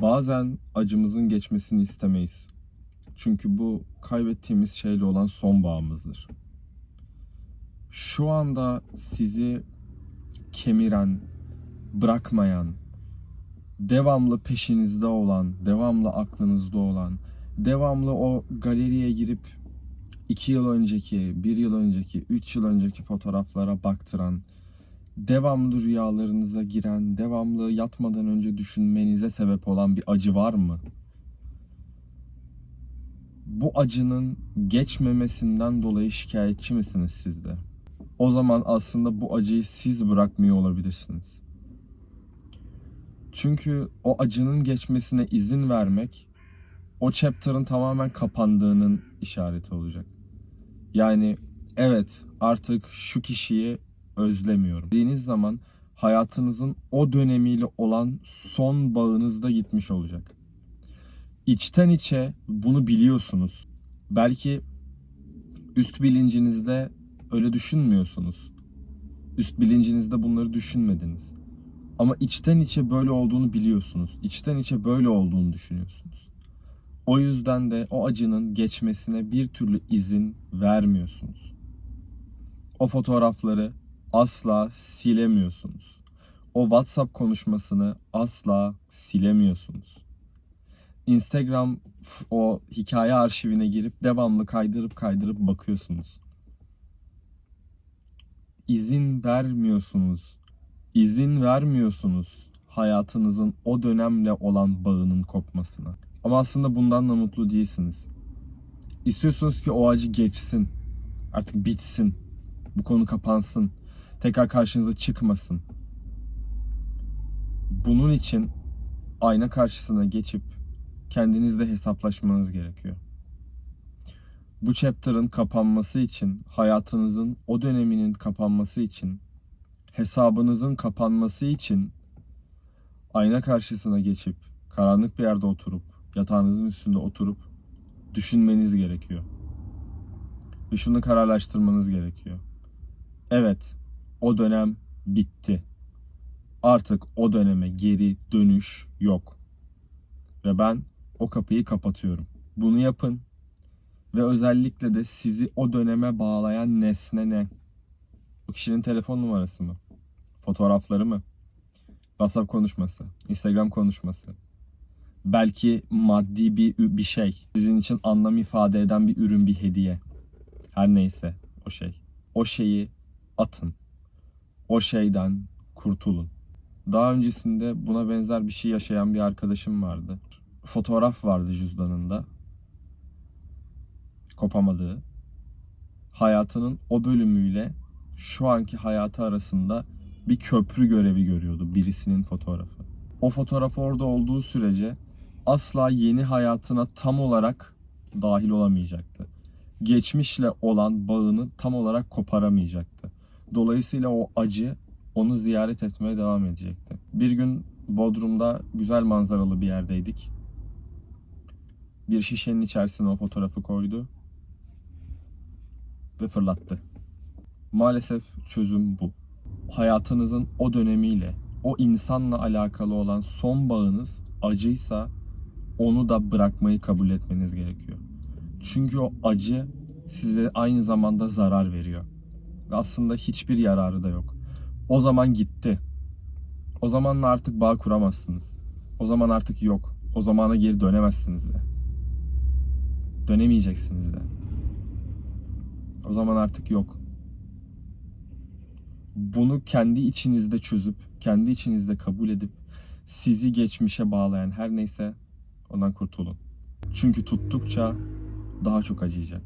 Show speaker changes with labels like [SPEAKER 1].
[SPEAKER 1] Bazen acımızın geçmesini istemeyiz. Çünkü bu kaybettiğimiz şeyle olan son bağımızdır. Şu anda sizi kemiren, bırakmayan, devamlı peşinizde olan, devamlı aklınızda olan, devamlı o galeriye girip iki yıl önceki, bir yıl önceki, üç yıl önceki fotoğraflara baktıran, devamlı rüyalarınıza giren, devamlı yatmadan önce düşünmenize sebep olan bir acı var mı? Bu acının geçmemesinden dolayı şikayetçi misiniz siz de? O zaman aslında bu acıyı siz bırakmıyor olabilirsiniz. Çünkü o acının geçmesine izin vermek o chapter'ın tamamen kapandığının işareti olacak. Yani evet artık şu kişiyi özlemiyorum. Dediğiniz zaman hayatınızın o dönemiyle olan son bağınız da gitmiş olacak. İçten içe bunu biliyorsunuz. Belki üst bilincinizde öyle düşünmüyorsunuz. Üst bilincinizde bunları düşünmediniz. Ama içten içe böyle olduğunu biliyorsunuz. İçten içe böyle olduğunu düşünüyorsunuz. O yüzden de o acının geçmesine bir türlü izin vermiyorsunuz. O fotoğrafları asla silemiyorsunuz. O WhatsApp konuşmasını asla silemiyorsunuz. Instagram o hikaye arşivine girip devamlı kaydırıp kaydırıp bakıyorsunuz. İzin vermiyorsunuz. İzin vermiyorsunuz hayatınızın o dönemle olan bağının kopmasına. Ama aslında bundan da mutlu değilsiniz. İstiyorsunuz ki o acı geçsin. Artık bitsin. Bu konu kapansın. Tekrar karşınıza çıkmasın. Bunun için ayna karşısına geçip kendinizle hesaplaşmanız gerekiyor. Bu chapter'ın kapanması için, hayatınızın o döneminin kapanması için, hesabınızın kapanması için ayna karşısına geçip karanlık bir yerde oturup yatağınızın üstünde oturup düşünmeniz gerekiyor. Ve şunu kararlaştırmanız gerekiyor. Evet, o dönem bitti. Artık o döneme geri dönüş yok. Ve ben o kapıyı kapatıyorum. Bunu yapın. Ve özellikle de sizi o döneme bağlayan nesne ne? O kişinin telefon numarası mı? Fotoğrafları mı? WhatsApp konuşması, Instagram konuşması. Belki maddi bir bir şey. Sizin için anlam ifade eden bir ürün, bir hediye. Her neyse o şey. O şeyi atın. O şeyden kurtulun. Daha öncesinde buna benzer bir şey yaşayan bir arkadaşım vardı. Fotoğraf vardı cüzdanında. Kopamadığı. Hayatının o bölümüyle şu anki hayatı arasında bir köprü görevi görüyordu birisinin fotoğrafı. O fotoğraf orada olduğu sürece asla yeni hayatına tam olarak dahil olamayacaktı. Geçmişle olan bağını tam olarak koparamayacaktı. Dolayısıyla o acı onu ziyaret etmeye devam edecekti. Bir gün Bodrum'da güzel manzaralı bir yerdeydik. Bir şişenin içerisine o fotoğrafı koydu ve fırlattı. Maalesef çözüm bu. Hayatınızın o dönemiyle, o insanla alakalı olan son bağınız acıysa onu da bırakmayı kabul etmeniz gerekiyor. Çünkü o acı size aynı zamanda zarar veriyor. Ve aslında hiçbir yararı da yok. O zaman gitti. O zamanla artık bağ kuramazsınız. O zaman artık yok. O zamana geri dönemezsiniz de. Dönemeyeceksiniz de. O zaman artık yok. Bunu kendi içinizde çözüp, kendi içinizde kabul edip sizi geçmişe bağlayan her neyse ondan kurtulun. Çünkü tuttukça daha çok acıyacak.